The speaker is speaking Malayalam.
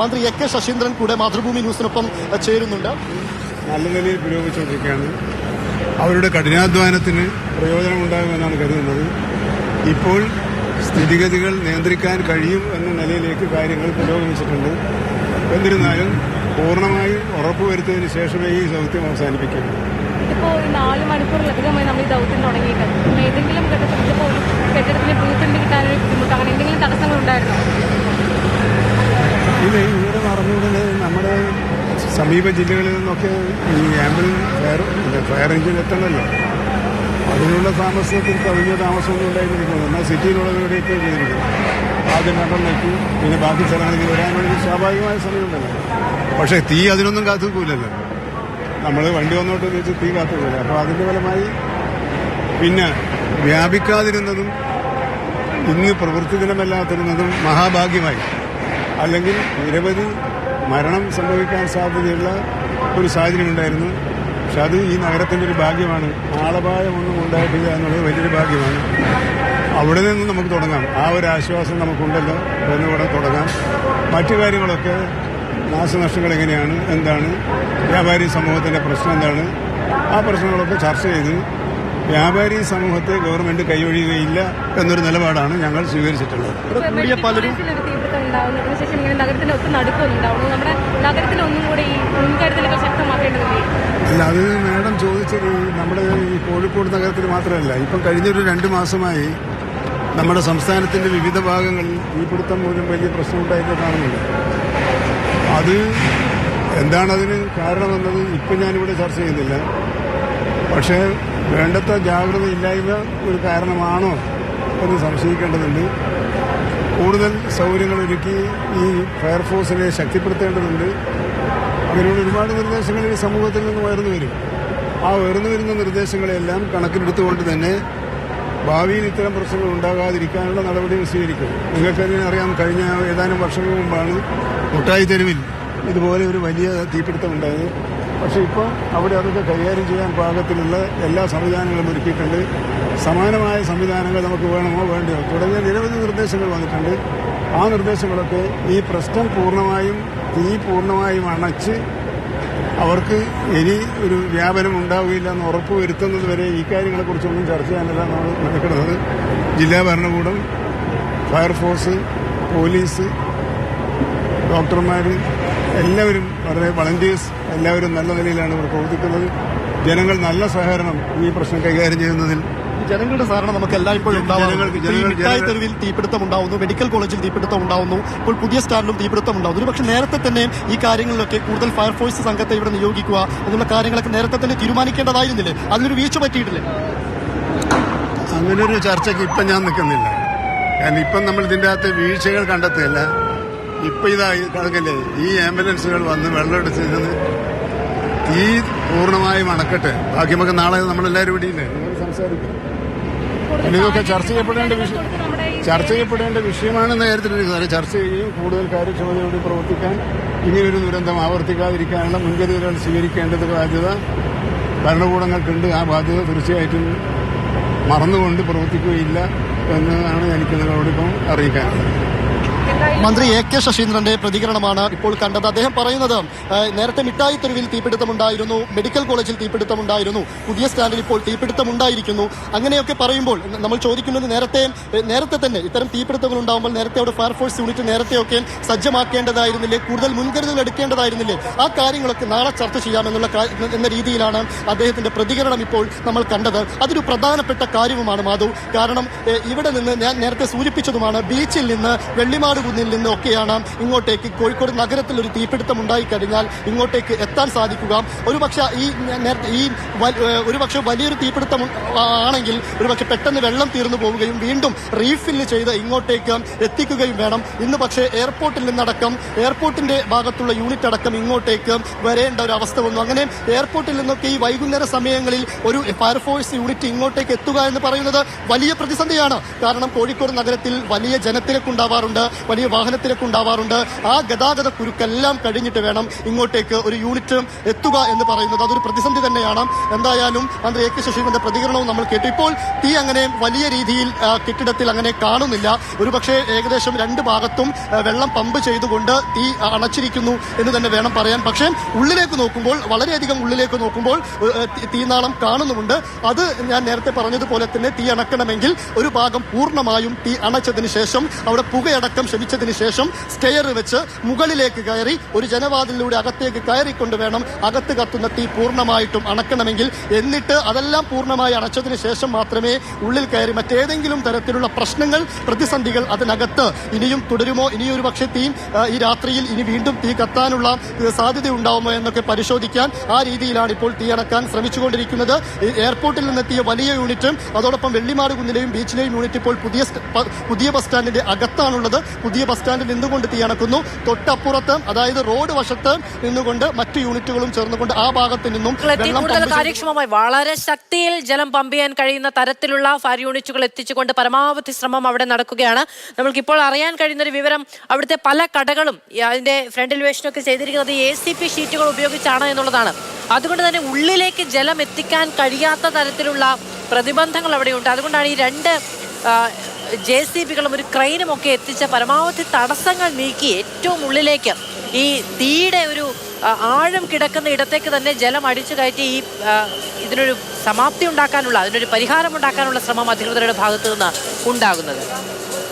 മന്ത്രി എ കെ ശശീന്ദ്രൻ കൂടെ മാതൃഭൂമി ന്യൂസിനൊപ്പം ചേരുന്നുണ്ട്. നല്ല നിലയിൽ പുരോഗമിച്ചുകൊണ്ടിരിക്കുകയാണ്. അവരുടെ കഠിനാധ്വാനത്തിന് പ്രയോജനമുണ്ടാകുമെന്നാണ് കരുതുന്നത്. ഇപ്പോൾ സ്ഥിതിഗതികൾ നിയന്ത്രിക്കാൻ കഴിയും എന്ന നിലയിലേക്ക് കാര്യങ്ങൾ പുരോഗമിച്ചിട്ടുണ്ട്. എന്നിരുന്നാലും പൂർണമായി ഉറപ്പുവരുത്തിയതിനു ശേഷമേ ഈ ദൗത്യം അവസാനിപ്പിക്കൂ ഇപ്പോൾ ഒരു നാല് മണിക്കൂറിലധികമായി നമ്മൾ ഈ ദൗത്യം തുടങ്ങിയിട്ട് ഏതെങ്കിലും ഘട്ടത്തിൽ പോലും കെട്ടിടത്തിന് ബ്ലൂപ്രിന്റ് കിട്ടാനൊരു ബുദ്ധിമുട്ട് അങ്ങനെ എന്തെങ്കിലും തടസ്സങ്ങൾ ഉണ്ടായിരുന്നോ ഇത് ഇവിടെ അറിഞ്ഞുടനെ നമ്മുടെ സമീപ ജില്ലകളിൽ നിന്നൊക്കെ ഈ ആംബുലൻസ് ഫയർ ഫയർ എഞ്ചിൻ എത്തണമല്ലോ അതിനുള്ള താമസത്തിൽ കവിഞ്ഞ താമസമൊന്നും ഉണ്ടായിരുന്നിരിക്കുന്നു. എന്നാൽ സിറ്റിയിലുള്ളവരുടെയൊക്കെ ചെയ്തിരുന്നു ആദ്യം രണ്ടെണ്ണം എത്തി പിന്നെ ബാക്കി സ്ഥലങ്ങളിൽ വരാൻ വേണ്ടി സ്വാഭാവികമായ സമയമുണ്ടല്ലോ. പക്ഷേ തീ അതിനൊന്നും കാത്തുക്കൂലല്ലോ നമ്മൾ വണ്ടി വന്നോട്ട് വെച്ച് തീ കാത്തുക്കൂല അപ്പോൾ അതിന്റെ ഫലമായി പിന്നെ വ്യാപിക്കാതിരുന്നതും ഇന്ന് പ്രവൃത്തി ദിനമല്ലാതിരുന്നതും മഹാഭാഗ്യമായി. അല്ലെങ്കിൽ നിരവധി മരണം സംഭവിക്കാൻ സാധ്യതയുള്ള ഒരു സാഹചര്യം ഉണ്ടായിരുന്നു പക്ഷെ അത് ഈ നഗരത്തിന്റെ ഒരു ഭാഗ്യമാണ്. ആളപായമൊന്നും ഉണ്ടായിട്ടില്ല എന്നുള്ളത് വലിയൊരു ഭാഗ്യമാണ്. അവിടെ നിന്ന് നമുക്ക് തുടങ്ങാം. ആ ഒരു ആശ്വാസം നമുക്കുണ്ടല്ലോ. എന്നിവിടെ തുടങ്ങാം. മറ്റു കാര്യങ്ങളൊക്കെ നാശനഷ്ടങ്ങൾ എങ്ങനെയാണ്? എന്താണ്? വ്യാപാരി സമൂഹത്തിന്റെ പ്രശ്നം എന്താണ്? ആ പ്രശ്നങ്ങളൊക്കെ ചർച്ച ചെയ്ത് വ്യാപാരി സമൂഹത്തെ ഗവൺമെന്റ് കൈയൊഴിയുകയില്ല എന്നൊരു നിലപാടാണ് ഞങ്ങൾ സ്വീകരിച്ചിട്ടുള്ളത്. ഇവിടെ കൂടിയ പലരും ഒരു ശേഷം ഇങ്ങനെ നഗരത്തിന്റെ ഒത്തും നടുക്കൊന്നും നമ്മുടെ നഗരത്തിൽ ഒന്നും കൂടി ഈ മുൻകരുതലുകൾ ശക്തമാക്കേണ്ടതില്ലേ? അല്ല അത് മാഡം ചോദിച്ചത് നമ്മുടെ ഈ കോഴിക്കോട് നഗരത്തിൽ മാത്രമല്ല ഇപ്പം കഴിഞ്ഞൊരു രണ്ട് മാസമായി നമ്മുടെ സംസ്ഥാനത്തിന്റെ വിവിധ ഭാഗങ്ങളിൽ ഈ തീപിടുത്തം മൂലം വലിയ പ്രശ്നമുണ്ടായിട്ട് കാണുന്നില്ല. അത് എന്താണതിന് കാരണമെന്നത് ഇപ്പം ഞാനിവിടെ ചർച്ച ചെയ്യുന്നില്ല. പക്ഷേ വേണ്ടത്ര ജാഗ്രത ഇല്ലായ്മ ഒരു കാരണമാണോ എന്ന് സംശയിക്കേണ്ടതുണ്ട്. കൂടുതൽ സൗകര്യങ്ങൾ ഒരുക്കി ഈ ഫയർഫോഴ്സിനെ ശക്തിപ്പെടുത്തേണ്ടതുണ്ട്. അങ്ങനെയുള്ള ഒരുപാട് നിർദ്ദേശങ്ങൾ ഈ സമൂഹത്തിൽ നിന്ന് ഉയർന്നു വരും. ആ ഉയർന്നു വരുന്ന നിർദ്ദേശങ്ങളെല്ലാം കണക്കിലെടുത്തുകൊണ്ട് തന്നെ ഭാവിയിൽ ഇത്തരം പ്രശ്നങ്ങൾ ഉണ്ടാകാതിരിക്കാനുള്ള നടപടികൾ സ്വീകരിക്കും. നിങ്ങൾക്കതിനെ അറിയാം കഴിഞ്ഞ ഏതാനും വർഷങ്ങൾ മുമ്പാണ് മുട്ടായി തെരുവിൽ ഇതുപോലെ ഒരു വലിയ തീപിടുത്തം ഉണ്ടായത്. പക്ഷേ ഇപ്പോൾ അവിടെ അതൊക്കെ കൈകാര്യം ചെയ്യാൻ പാകത്തിലുള്ള എല്ലാ സംവിധാനങ്ങളും ഒരുക്കിയിട്ടുണ്ട്. സമാനമായ സംവിധാനങ്ങൾ നമുക്ക് വേണമോ വേണ്ടയോ? തുടങ്ങിയ നിരവധി നിർദ്ദേശങ്ങൾ വന്നിട്ടുണ്ട്. ആ നിർദ്ദേശങ്ങളൊക്കെ ഈ പ്രശ്നം പൂർണമായും തീ പൂർണമായും അണച്ച് അവർക്ക് ഇനി ഒരു വ്യാപനം ഉണ്ടാവുകയില്ല എന്ന് ഉറപ്പ് വരുത്തുന്നത് വരെ ഈ കാര്യങ്ങളെക്കുറിച്ചൊന്നും ചർച്ച ചെയ്യാനല്ല നമ്മൾ നടക്കുന്നത് ജില്ലാ ഭരണകൂടം ഫയർഫോഴ്സ് പോലീസ് ഡോക്ടർമാർ എല്ലാവരും വളരെ വളണ്ടിയേഴ്സ് എല്ലാവരും നല്ല നിലയിലാണ് ഇവിടെ പ്രവർത്തിക്കുന്നത്. ജനങ്ങൾ നല്ല സഹകരണം ഈ പ്രശ്നം കൈകാര്യം ചെയ്യുന്നതിൽ. ജനങ്ങളുടെ സഹകരണം നമുക്ക് എല്ലായ്പ്പോഴും മിഠായി തെരുവിൽ തീപിടുത്തം ഉണ്ടാവുന്നു മെഡിക്കൽ കോളേജിൽ തീപിടുത്തം ഉണ്ടാവുന്നു ഇപ്പോൾ പുതിയ സ്റ്റാൻഡിലും തീപിടുത്തം ഉണ്ടാവുന്നു. ഒരു പക്ഷേ നേരത്തെ തന്നെ ഈ കാര്യങ്ങളിലൊക്കെ കൂടുതൽ ഫയർഫോഴ്സ് സംഘത്തെ ഇവിടെ നിയോഗിക്കുക എന്നുള്ള കാര്യങ്ങളൊക്കെ നേരത്തെ തന്നെ തീരുമാനിക്കേണ്ടതായിരുന്നില്ലേ? അതിനൊരു വീഴ്ച പറ്റിയിട്ടില്ലേ? അങ്ങനെ ഒരു ചർച്ചയ്ക്ക് ഇപ്പം ഞാൻ നിൽക്കുന്നില്ല. കാരണം ഇപ്പം നമ്മൾ ഇതിന്റെ അകത്ത് വീഴ്ചകൾ കണ്ടെത്തുകയല്ല. ഇപ്പം ഇതാ കണക്കല്ലേ ഈ ആംബുലൻസുകൾ വന്ന് വെള്ളമെടുത്ത് ഇതിന് തീ പൂർണമായും അണക്കട്ടെ. ബാക്കി നമുക്ക് നാളെ നമ്മളെല്ലാവരും ഇവിടെ ഇല്ലേ? സംസാരിക്കാം. ഇതൊക്കെ ചർച്ച ചെയ്യപ്പെടേണ്ട വിഷയം ചർച്ച ചെയ്യപ്പെടേണ്ട വിഷയമാണ് നേരത്തെ ചർച്ച ചെയ്യുകയും കൂടുതൽ കാര്യക്ഷമതയോടെ പ്രവർത്തിക്കാൻ. ഇങ്ങനൊരു ദുരന്തം ആവർത്തിക്കാതിരിക്കാനുള്ള മുൻകരുതലുകൾ സ്വീകരിക്കേണ്ടത് ബാധ്യത. ഭരണകൂടങ്ങൾക്കുണ്ട്. ആ ബാധ്യത തീർച്ചയായിട്ടും മറന്നുകൊണ്ട് പ്രവർത്തിക്കുകയില്ല എന്നതാണ് എനിക്ക് നിങ്ങളോടിപ്പം അറിയിക്കാനുള്ളത്. മന്ത്രി എ കെ ശശീന്ദ്രന്റെ പ്രതികരണമാണ് ഇപ്പോൾ കണ്ടത്. അദ്ദേഹം പറയുന്നത് നേരത്തെ മിഠായി തെരുവിൽ തീപിടുത്തമുണ്ടായിരുന്നു മെഡിക്കൽ കോളേജിൽ തീപിടുത്തമുണ്ടായിരുന്നു പുതിയ സ്റ്റാൻഡിൽ ഇപ്പോൾ തീപിടുത്തമുണ്ടായിരിക്കുന്നു. അങ്ങനെയൊക്കെ പറയുമ്പോൾ നമ്മൾ ചോദിക്കുന്നത് നേരത്തെ നേരത്തെ തന്നെ ഇത്തരം തീപിടുത്തങ്ങൾ ഉണ്ടാകുമ്പോൾ നേരത്തെ അവിടെ ഫയർഫോഴ്സ് യൂണിറ്റ് നേരത്തെയൊക്കെ സജ്ജമാക്കേണ്ടതായിരുന്നില്ലേ കൂടുതൽ മുൻകരുതൽ എടുക്കേണ്ടതായിരുന്നില്ലേ? ആ കാര്യങ്ങളൊക്കെ നാളെ ചർച്ച ചെയ്യാമെന്നുള്ള എന്ന രീതിയിലാണ് അദ്ദേഹത്തിന്റെ പ്രതികരണം ഇപ്പോൾ നമ്മൾ കണ്ടത്. അതൊരു പ്രധാനപ്പെട്ട കാര്യവുമാണ് മാധു. കാരണം ഇവിടെ നിന്ന് ഞാൻ നേരത്തെ സൂചിപ്പിച്ചതുമാണ് ബീച്ചിൽ നിന്ന് വെള്ളിമാട് കുന്നിൽ നിന്നൊക്കെയാണ് ഇങ്ങോട്ടേക്ക് കോഴിക്കോട് നഗരത്തിൽ ഒരു തീപിടുത്തം ഉണ്ടായിക്കഴിഞ്ഞാൽ ഇങ്ങോട്ടേക്ക് എത്താൻ സാധിക്കുക. ഒരുപക്ഷെ ഈ നേരത്തെ ഈ ഒരുപക്ഷെ വലിയൊരു തീപിടുത്തം ആണെങ്കിൽ ഒരുപക്ഷെ പെട്ടെന്ന് വെള്ളം തീർന്നു പോവുകയും വീണ്ടും റീഫില്ല് ചെയ്ത് ഇങ്ങോട്ടേക്ക് എത്തിക്കുകയും വേണം. ഇന്ന് പക്ഷേ എയർപോർട്ടിൽ നിന്നടക്കം എയർപോർട്ടിന്റെ ഭാഗത്തുള്ള യൂണിറ്റ് അടക്കം ഇങ്ങോട്ടേക്ക് വരേണ്ട ഒരു അവസ്ഥ വന്നു. അങ്ങനെ എയർപോർട്ടിൽ നിന്നൊക്കെ ഈ വൈകുന്നേര സമയങ്ങളിൽ ഒരു ഫയർഫോഴ്സ് യൂണിറ്റ് ഇങ്ങോട്ടേക്ക് എത്തുക എന്ന് പറയുന്നത് വലിയ പ്രതിസന്ധിയാണ്. കാരണം കോഴിക്കോട് നഗരത്തിൽ വലിയ ജനത്തിരക്കുണ്ടാവാറുണ്ട്. വലിയ വലിയ വാഹനത്തിരക്ക് ഉണ്ടാവാറുണ്ട്. ആ ഗതാഗത കുരുക്കെല്ലാം കഴിഞ്ഞിട്ട് വേണം ഇങ്ങോട്ടേക്ക് ഒരു യൂണിറ്റ് എത്തുക എന്ന് പറയുന്നത്. അതൊരു പ്രതിസന്ധി തന്നെയാണ്. എന്തായാലും മന്ത്രി എ കെ ശശീന്ദ്രന്റെ പ്രതികരണവും നമ്മൾ കേട്ടു. ഇപ്പോൾ തീ അങ്ങനെ വലിയ രീതിയിൽ കെട്ടിടത്തിൽ അങ്ങനെ കാണുന്നില്ല. ഒരുപക്ഷെ ഏകദേശം രണ്ട് ഭാഗത്തും വെള്ളം പമ്പ് ചെയ്തുകൊണ്ട് തീ അണച്ചിരിക്കുന്നു എന്ന് തന്നെ വേണം പറയാൻ. പക്ഷേ ഉള്ളിലേക്ക് നോക്കുമ്പോൾ വളരെയധികം ഉള്ളിലേക്ക് നോക്കുമ്പോൾ തീനാളം കാണുന്നുമുണ്ട്. അത് ഞാൻ നേരത്തെ പറഞ്ഞതുപോലെ തന്നെ തീ അണക്കണമെങ്കിൽ ഒരു ഭാഗം പൂർണമായും തീ അണച്ചതിന് ശേഷം അവിടെ പുകയടക്കം ശമിച്ചതിന് ശേഷം സ്റ്റെയർ വെച്ച് മുകളിലേക്ക് കയറി ഒരു ജനവാതിലൂടെ അകത്തേക്ക് കയറിക്കൊണ്ട് വേണം അകത്ത് കത്തുന്ന തീ പൂർണമായിട്ടും അണക്കണമെങ്കിൽ. എന്നിട്ട് അതെല്ലാം പൂർണമായി അടച്ചതിന് ശേഷം മാത്രമേ ഉള്ളിൽ കയറി മറ്റേതെങ്കിലും തരത്തിലുള്ള പ്രശ്നങ്ങൾ പ്രതിസന്ധികൾ അതിനകത്ത് ഇനിയും തുടരുമോ? ഇനിയും ഒരു പക്ഷേ തീ ഈ രാത്രിയിൽ ഇനി വീണ്ടും തീ കത്താനുള്ള സാധ്യത ഉണ്ടാവുമോ എന്നൊക്കെ പരിശോധിക്കാൻ ആ രീതിയിലാണ് ഇപ്പോൾ തീ അണക്കാൻ ശ്രമിച്ചുകൊണ്ടിരിക്കുന്നത്. എയർപോർട്ടിൽ നിന്നെത്തിയ വലിയ യൂണിറ്റും അതോടൊപ്പം വെള്ളിമാട് കുന്നിലെയും ബീച്ചിലെയും യൂണിറ്റ് ഇപ്പോൾ പുതിയ പുതിയ ബസ് സ്റ്റാൻഡിന്റെ അകത്താണുള്ളത്. പുതിയ ബസ് സ്റ്റാൻഡിൽ നിന്നുകൊണ്ട് തീയണക്കുന്നു തൊട്ടപ്പുറത്ത് അതായത് റോഡ് വശത്ത് നിന്നുകൊണ്ട് മറ്റു യൂണിറ്റുകളും ചേർന്നുകൊണ്ട് ആ ഭാഗത്ത് നിന്നും കൂടുതൽ കാര്യക്ഷമമായി വളരെ ശക്തിയിൽ ജലം പമ്പ് ചെയ്യാൻ കഴിയുന്ന തരത്തിലുള്ള ഫയർ യൂണിറ്റുകൾ എത്തിച്ചുകൊണ്ട് പരമാവധി ശ്രമം അവിടെ നടക്കുകയാണ്. നമ്മൾക്ക് ഇപ്പോൾ അറിയാൻ കഴിയുന്ന ഒരു വിവരം അവിടുത്തെ പല കടകളും അതിന്റെ ഫ്രണ്ട് എലിവേഷനൊക്കെ ചെയ്തിരിക്കുന്നത് എ സി പി ഷീറ്റുകൾ ഉപയോഗിച്ചാണ് എന്നുള്ളതാണ്. അതുകൊണ്ട് തന്നെ ഉള്ളിലേക്ക് ജലം എത്തിക്കാൻ കഴിയാത്ത തരത്തിലുള്ള പ്രതിബന്ധങ്ങൾ അവിടെയുണ്ട്. അതുകൊണ്ടാണ് ഈ രണ്ട് ജെ സി ബികളും ഒരു ക്രെയിനും ഒക്കെ എത്തിച്ച പരമാവധി തടസ്സങ്ങൾ നീക്കി ഏറ്റവും ഉള്ളിലേക്ക് ഈ തീയുടെ ഒരു ആഴം കിടക്കുന്ന ഇടത്തേക്ക് തന്നെ ജലം അടിച്ചു കയറ്റി ഈ ഇതിനൊരു സമാപ്തി ഉണ്ടാക്കാനുള്ള അതിനൊരു പരിഹാരം ഉണ്ടാക്കാനുള്ള ശ്രമം അധികൃതരുടെ ഭാഗത്തു നിന്ന് ഉണ്ടാകുന്നത്.